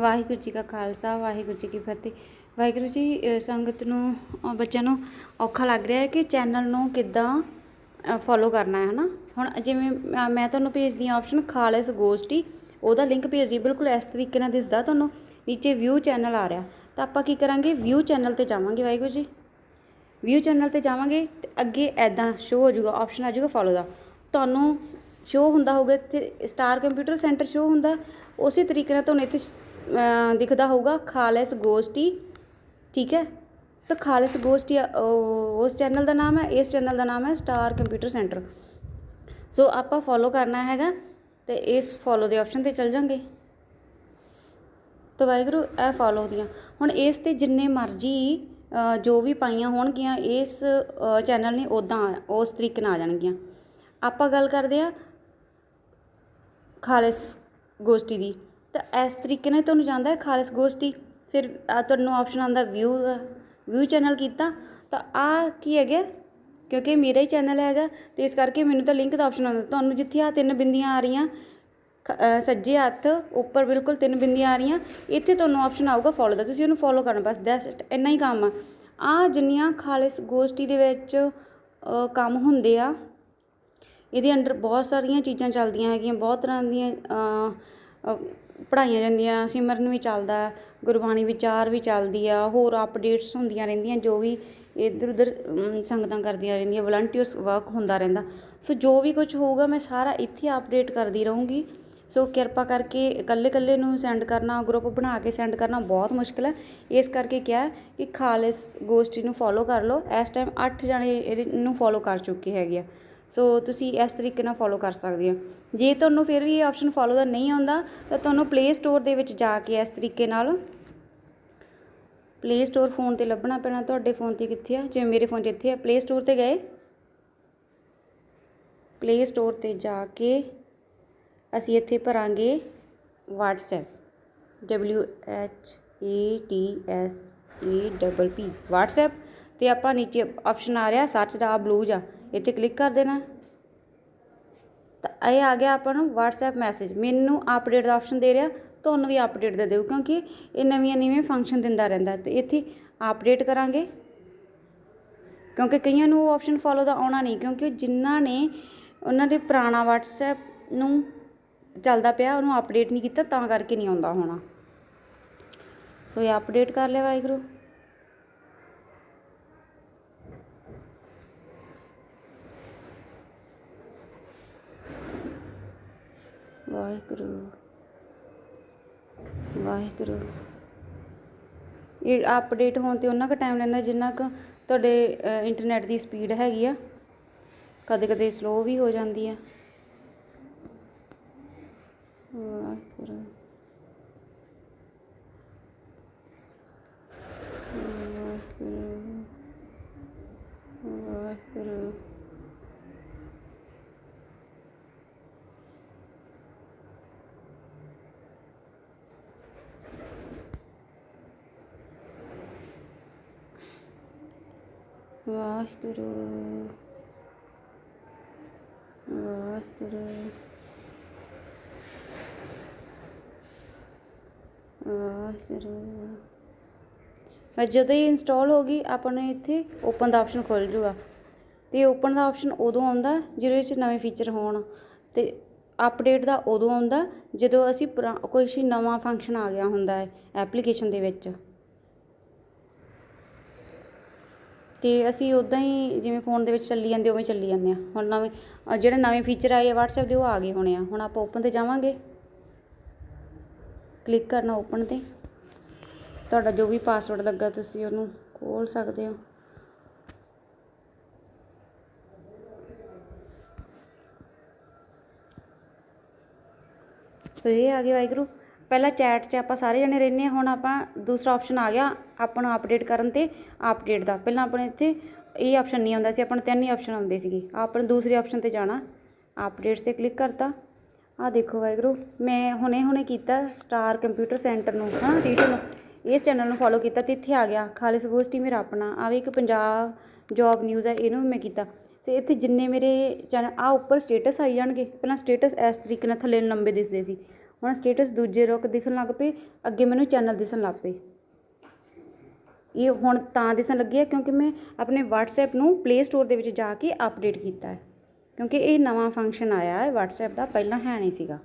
ਵਾਹਿਗੁਰੂ ਜੀ ਕਾ ਖਾਲਸਾ, ਵਾਹਿਗੁਰੂ ਜੀ ਕੀ ਫਤਿਹ। ਵਾਹਿਗੁਰੂ ਜੀ ਸੰਗਤ ਨੂੰ ਬੱਚਿਆਂ ਨੂੰ ਔਖਾ ਲੱਗ ਰਿਹਾ ਹੈ ਕਿ ਚੈਨਲ ਨੂੰ ਕਿੱਦਾਂ ਫੋਲੋ ਕਰਨਾ ਹੈ, ਹਨਾ? ਹੁਣ ਜਿਵੇਂ ਮੈਂ ਤੁਹਾਨੂੰ ਭੇਜਦੀ ਹਾਂ ਆਪਸ਼ਨ ਖਾਲਸ ਗੋਸਟੀ। ਉਹਦਾ ਲਿੰਕ ਭੇਜਦੀ ਬਿਲਕੁਲ ਇਸ ਤਰੀਕੇ ਨਾਲ ਦਿਸਦਾ ਤੁਹਾਨੂੰ। ਨੀਚੇ ਵਿਊ ਚੈਨਲ ਆ ਰਿਹਾ। ਤਾਂ ਆਪਾਂ ਕੀ ਕਰਾਂਗੇ? ਵਿਊ ਚੈਨਲ ਤੇ ਜਾਵਾਂਗੇ ਵਾਹਿਗੁਰੂ ਜੀ। ਵਿਊ ਚੈਨਲ ਤੇ ਜਾਵਾਂਗੇ ਤੇ ਅੱਗੇ ਐਦਾਂ ਸ਼ੋ ਹੋ ਜਾਊਗਾ ਆਪਸ਼ਨ ਆ ਜਾਊਗਾ ਫੋਲੋ ਦਾ। ਤੁਹਾਨੂੰ ਸ਼ੋ ਹੁੰਦਾ ਹੋਊਗਾ, ਇੱਥੇ ਸਟਾਰ ਕੰਪਿਊਟਰ ਸੈਂਟਰ ਸ਼ੋ ਹੁੰਦਾ, ਉਸੇ ਤਰੀਕੇ ਨਾਲ ਤੁਹਾਨੂੰ ਇੱਥੇ ਦਿਖਦਾ ਹੋਊਗਾ ਖਾਲਸ ਗੋਸਟੀ, ਠੀਕ ਹੈ? ਤਾਂ ਖਾਲਸ ਗੋਸਟੀ ਉਸ ਚੈਨਲ ਦਾ ਨਾਮ ਹੈ, ਇਸ ਚੈਨਲ ਦਾ ਨਾਮ ਹੈ ਸਟਾਰ ਕੰਪਿਊਟਰ ਸੈਂਟਰ ਸੋ ਆਪਾਂ ਫੋਲੋ ਕਰਨਾ ਹੈਗਾ ਤੇ ਇਸ ਫੋਲੋ ਦੇ ਆਪਸ਼ਨ ਤੇ ਚੱਲ ਜਾਂਗੇ। ਤਾਂ ਵਾਹਿਗੁਰੂ, ਇਹ ਫੋਲੋ ਦੀਆਂ। ਹੁਣ ਇਸ ਤੇ ਜਿੰਨੇ ਮਰਜ਼ੀ ਜੋ ਵੀ ਪਾਈਆਂ ਹੋਣਗੀਆਂ, ਇਸ ਚੈਨਲ ਨੇ ਉਦਾਂ ਉਸ ਤਰੀਕੇ ਨਾਲ ਆ ਜਾਣਗੀਆਂ। ਆਪਾਂ ਗੱਲ ਕਰਦੇ ਆ ਖਾਲਿਸ ਗੋਸ਼ਟੀ ਦੀ। ਤਾਂ ਇਸ ਤਰੀਕੇ ਨਾਲ ਤੁਹਾਨੂੰ ਜਾਂਦਾ ਖਾਲਿਸ ਗੋਸ਼ਟੀ। ਫਿਰ ਆਹ ਤੁਹਾਨੂੰ ਆਪਸ਼ਨ ਆਉਂਦਾ ਵਿਊ ਵਿਊ ਚੈਨਲ ਕੀਤਾ। ਤਾਂ ਆ ਕੀ ਹੈਗਾ? ਕਿਉਂਕਿ ਮੇਰਾ ਹੀ ਚੈਨਲ ਹੈਗਾ, ਤੇ ਇਸ ਕਰਕੇ ਮੈਨੂੰ ਤਾਂ ਲਿੰਕ ਦਾ ਆਪਸ਼ਨ ਆਉਂਦਾ। ਤੁਹਾਨੂੰ ਜਿੱਥੇ ਆ ਤਿੰਨ ਬਿੰਦੀਆਂ ਆ ਰਹੀਆਂ, ਖ- ਸੱਜੇ ਹੱਥ, ਉੱਪਰ ਬਿਲਕੁਲ ਤਿੰਨ ਬਿੰਦੀਆਂ ਆ ਰਹੀਆਂ, ਇੱਥੇ ਤੁਹਾਨੂੰ ਆਪਸ਼ਨ ਆਊਗਾ ਫੋਲੋ ਦਾ। ਤੁਸੀਂ ਉਹਨੂੰ ਫੋਲੋ ਕਰਨਾ ਬਸ ਦੈਟਸ ਇੰਨਾ ਹੀ ਕੰਮ ਆ। ਆ ਜਿੰਨੀਆਂ ਖਾਲਿਸ ਗੋਸ਼ਟੀ ਦੇ ਵਿੱਚ ਕੰਮ ਹੁੰਦੇ ਆ ਇਹਦੇ ਅੰਡਰ ਬਹੁਤ ਸਾਰੀਆਂ ਚੀਜ਼ਾਂ ਚੱਲਦੀਆਂ ਹੈਗੀਆਂ, ਬਹੁਤ ਤਰ੍ਹਾਂ ਦੀਆਂ ਪੜ੍ਹਾਈਆਂ ਜਾਂਦੀਆਂ, ਸਿਮਰਨ ਵੀ ਚੱਲਦਾ, ਗੁਰਬਾਣੀ ਵਿਚਾਰ ਵੀ ਚੱਲਦੀ ਆ, ਹੋਰ ਅਪਡੇਟਸ ਹੁੰਦੀਆਂ ਰਹਿੰਦੀਆਂ, ਜੋ ਵੀ ਇੱਧਰ ਉੱਧਰ ਸੰਗਤਾਂ ਕਰਦੀਆਂ ਰਹਿੰਦੀਆਂ ਵਲੰਟੀਅਰਸ ਵਰਕ ਹੁੰਦਾ ਰਹਿੰਦਾ। ਸੋ ਜੋ ਵੀ ਕੁਝ ਹੋਊਗਾ, ਮੈਂ ਸਾਰਾ ਇੱਥੇ ਅਪਡੇਟ ਕਰਦੀ ਰਹੂੰਗੀ। ਸੋ ਕਿਰਪਾ ਕਰਕੇ ਇਕੱਲੇ ਇਕੱਲੇ ਨੂੰ ਸੈਂਡ ਕਰਨਾ ਗਰੁੱਪ ਬਣਾ ਕੇ ਸੈਂਡ ਕਰਨਾ ਬਹੁਤ ਮੁਸ਼ਕਿਲ ਹੈ। ਇਸ ਕਰਕੇ ਕਿਹਾ ਕਿ ਖਾਲਿਸ ਗੋਸ਼ਟੀ ਨੂੰ ਫੋਲੋ ਕਰ ਲਓ। ਇਸ ਟਾਈਮ 8 ਜਣੇ ਇਹਦੇ ਨੂੰ ਫੋਲੋ ਕਰ ਚੁੱਕੇ ਹੈਗੇ ਆ। ਸੋ ਤੁਸੀਂ ਇਸ ਤਰੀਕੇ ਨਾਲ ਫੋਲੋ ਕਰ ਸਕਦੇ ਹੋ। ਜੇ ਤੁਹਾਨੂੰ ਫਿਰ ਵੀ ਇਹ ਆਪਸ਼ਨ ਫੋਲੋ ਦਾ ਨਹੀਂ ਆਉਂਦਾ, ਤਾਂ ਤੁਹਾਨੂੰ ਪਲੇ ਸਟੋਰ ਦੇ ਵਿੱਚ ਜਾ ਕੇ ਇਸ ਤਰੀਕੇ ਨਾਲ ਪਲੇ ਸਟੋਰ ਫੋਨ ਤੇ ਲੱਭਣਾ ਪੈਣਾ। ਤੁਹਾਡੇ ਫੋਨ ਤੇ ਕਿੱਥੇ ਆ? ਜਿਵੇਂ ਮੇਰੇ ਫੋਨ 'ਚ ਇੱਥੇ ਆ। ਪਲੇ ਸਟੋਰ ਤੇ ਗਏ? ਪਲੇ ਸਟੋਰ ਤੇ ਜਾ ਕੇ ਅਸੀਂ ਇੱਥੇ ਭਰਾਂਗੇ WhatsApp W H A T S E double P WhatsApp ਤੇ ਆਪਾਂ ਨੀਚੇ ਆਪਸ਼ਨ ਆ ਰਿਹਾ ਸਰਚ ਦਾ ਬਲੂ ਜਾ। ਇੱਥੇ ਕਲਿੱਕ ਕਰ ਦੇਣਾ। ਤਾਂ ਇਹ ਆ ਗਿਆ ਆਪਾਂ ਨੂੰ WhatsApp ਮੈਸੇਜ ਮੈਨੂੰ ਅਪਡੇਟ ਦਾ ਆਪਸ਼ਨ ਦੇ ਰਿਹਾ, ਤੁਹਾਨੂੰ ਵੀ ਅਪਡੇਟ ਦੇ ਦਿਓ, ਕਿਉਂਕਿ ਇਹ ਨਵੀਆਂ ਨਵੀਆਂ ਫੰਕਸ਼ਨ ਦਿੰਦਾ ਰਹਿੰਦਾ ਤੇ ਇੱਥੇ ਅਪਡੇਟ ਕਰਾਂਗੇ। ਕਿਉਂਕਿ ਕਈਆਂ ਨੂੰ ਉਹ ਆਪਸ਼ਨ ਫੋਲੋ ਦਾ ਆਉਣਾ ਨਹੀਂ, ਕਿਉਂਕਿ ਜਿਨ੍ਹਾਂ ਨੇ ਉਹਨਾਂ ਦੇ ਪੁਰਾਣਾ WhatsApp ਨੂੰ ਚੱਲਦਾ ਪਿਆ, ਉਹਨੂੰ ਅਪਡੇਟ ਨਹੀਂ ਕੀਤਾ, ਤਾਂ ਕਰਕੇ ਨਹੀਂ ਆਉਂਦਾ ਹੋਣਾ। ਸੋ ਇਹ ਅਪਡੇਟ ਕਰ ਲਿਆ ਵਾਹਿਗੁਰੂ। ਵਾਹਿਗੁਰੂ ਵਾਹਿਗੁਰੂ। ਇਹ ਅਪਡੇਟ ਹੋਣ ਤੇ ਉਹਨਾਂ ਕੁ ਟਾਈਮ ਲੈਂਦਾ ਜਿੰਨਾ ਕੁ ਤੁਹਾਡੇ ਇੰਟਰਨੈਟ ਦੀ ਸਪੀਡ ਹੈਗੀ ਆ। ਕਦੇ ਕਦੇ ਸਲੋ ਵੀ ਹੋ ਜਾਂਦੀ ਆ ਵਾਹਿਗੁਰੂ ਵਾਹਿਗੁਰੂ ਵਾਹਿਗੁਰੂ ਵਾਹਿਗੁਰੂ ਵਾਹਿਗੁਰੂ ਵਾਹਿਗੁਰੂ। ਬਸ ਜਦੋਂ ਹੀ ਇੰਸਟਾਲ ਹੋ ਗਈ, ਆਪਾਂ ਨੂੰ ਇੱਥੇ ਓਪਨ ਦਾ ਆਪਸ਼ਨ ਖੁੱਲ ਜੂਗਾ ਤੇ ਓਪਨ ਦਾ ਆਪਸ਼ਨ ਉਦੋਂ ਆਉਂਦਾ ਜਿਹਦੇ ਵਿੱਚ ਨਵੇਂ ਫੀਚਰ ਹੋਣ ਤੇ ਅਪਡੇਟ ਦਾ ਉਦੋਂ ਆਉਂਦਾ ਜਦੋਂ ਅਸੀਂ ਪੁਰਾ- ਕੋਈ ਨਵਾਂ ਫੰਕਸ਼ਨ ਆ ਗਿਆ ਹੁੰਦਾ ਹੈ ਐਪਲੀਕੇਸ਼ਨ ਦੇ ਵਿੱਚ। ਅਤੇ ਅਸੀਂ ਉੱਦਾਂ ਹੀ ਜਿਵੇਂ ਫੋਨ ਦੇ ਵਿੱਚ ਚੱਲੀ ਜਾਂਦੇ ਉਵੇਂ ਚੱਲੀ ਜਾਂਦੇ ਹਾਂ। ਹੁਣ ਨਵੇਂ ਜਿਹੜੇ ਨਵੇਂ ਫੀਚਰ ਆਏ ਆ ਵਟਸਐਪ ਦੇ ਉਹ ਆ ਗਏ ਹੋਣੇ ਆ। ਹੁਣ ਆਪਾਂ ਓਪਨ ਤੇ ਜਾਵਾਂਗੇ। ਕਲਿੱਕ ਕਰਨਾ ਓਪਨ ਤੇ। ਤੁਹਾਡਾ ਜੋ ਵੀ ਪਾਸਵਰਡ ਲੱਗਾ ਤੁਸੀਂ ਉਹਨੂੰ ਖੋਲ ਸਕਦੇ ਹੋ। ਸੋ ਇਹ ਆ ਗਏ ਵਾਹਿਗੁਰੂ। ਪਹਿਲਾਂ ਚੈਟ 'ਚ ਆਪਾਂ ਸਾਰੇ ਜਣੇ ਰਹਿੰਦੇ ਹਾਂ, ਹੁਣ ਆਪਾਂ ਦੂਸਰਾ ਆਪਸ਼ਨ ਆ ਗਿਆ, ਆਪਾਂ ਨੂੰ ਅਪਡੇਟ ਕਰਨ ਤੇ ਅਪਡੇਟ ਦਾ। ਪਹਿਲਾਂ ਆਪਣੇ ਇੱਥੇ ਇਹ ਆਪਸ਼ਨ ਨਹੀਂ ਆਉਂਦਾ ਸੀ, ਆਪਾਂ ਨੂੰ ਤਿੰਨ ਹੀ ਆਪਸ਼ਨ ਆਉਂਦੇ ਸੀਗੇ। ਆਪਾਂ ਨੂੰ ਦੂਸਰੇ ਆਪਸ਼ਨ ਤੇ ਜਾਣਾ ਅਪਡੇਟਸ ਤੇ ਕਲਿੱਕ ਕਰਤਾ। ਆ ਦੇਖੋ ਵਾਹਿਗੁਰੂ, ਮੈਂ ਹੁਣੇ ਹੁਣੇ ਕੀਤਾ ਸਟਾਰ ਕੰਪਿਊਟਰ ਸੈਂਟਰ ਨੂੰ, ਹਾਂ ਟੀਚਰ ਨੂੰ। ਇਸ ਚੈਨਲ ਨੂੰ ਫੋਲੋ ਕੀਤਾ ਤੇ ਇੱਥੇ ਆ ਗਿਆ, ਖਾਲਿਸ ਗੋਸ਼ਟੀ ਮੇਰਾ ਆਪਣਾ। ਆ ਵੀ ਇੱਕ ਪੰਜਾਬ ਜੌਬ ਨਿਊਜ਼ ਹੈ ਇਹਨੂੰ ਵੀ ਮੈਂ ਕੀਤਾ। ਤੇ ਇੱਥੇ ਜਿੰਨੇ ਮੇਰੇ ਚੈਨਲ ਆ ਉੱਪਰ ਸਟੇਟਸ ਆਈ ਜਾਣਗੇ। ਪਹਿਲਾਂ ਸਟੇਟਸ ਇਸ ਤਰੀਕੇ ਨਾਲ ਥੱਲੇ ਲੰਬੇ ਦਿਸਦੇ ਸੀ। ਹੁਣ ਸਟੇਟਸ ਦੂਜੇ ਰੁਕ ਦਿਖਣ ਲੱਗ ਪਏ, ਅੱਗੇ ਮੈਨੂੰ ਚੈਨਲ ਦਿਸਣ ਲੱਗ ਪਏ। ਇਹ ਹੁਣ ਤਾਂ ਦਿਸਣ ਲੱਗੀ ਹੈ ਕਿਉਂਕਿ ਮੈਂ ਆਪਣੇ WhatsApp ਨੂੰ ਪਲੇ ਸਟੋਰ ਦੇ ਵਿੱਚ ਜਾ ਕੇ ਅਪਡੇਟ ਕੀਤਾ ਹੈ। ਕਿਉਂਕਿ ਇਹ ਨਵਾਂ ਫੰਕਸ਼ਨ ਆਇਆ ਹੈ, WhatsApp ਦਾ ਪਹਿਲਾਂ ਹੈ ਨਹੀਂ ਸੀਗਾ।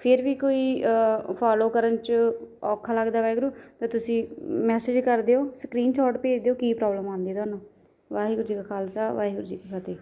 ਫਿਰ ਵੀ ਕੋਈ ਫੋਲੋ ਕਰਨ 'ਚ ਔਖਾ ਲੱਗਦਾ ਵਾਹਿਗੁਰੂ, ਤਾਂ ਤੁਸੀਂ ਮੈਸੇਜ ਕਰ ਦਿਓ ਸਕਰੀਨਸ਼ਾਟ ਭੇਜ ਦਿਓ, ਕੀ ਪ੍ਰੋਬਲਮ ਆਉਂਦੀ ਹੈ ਤੁਹਾਨੂੰ। ਵਾਹਿਗੁਰੂ ਜੀ ਕਾ ਖਾਲਸਾ, ਵਾਹਿਗੁਰੂ ਜੀ ਕੀ ਫਤਿਹ।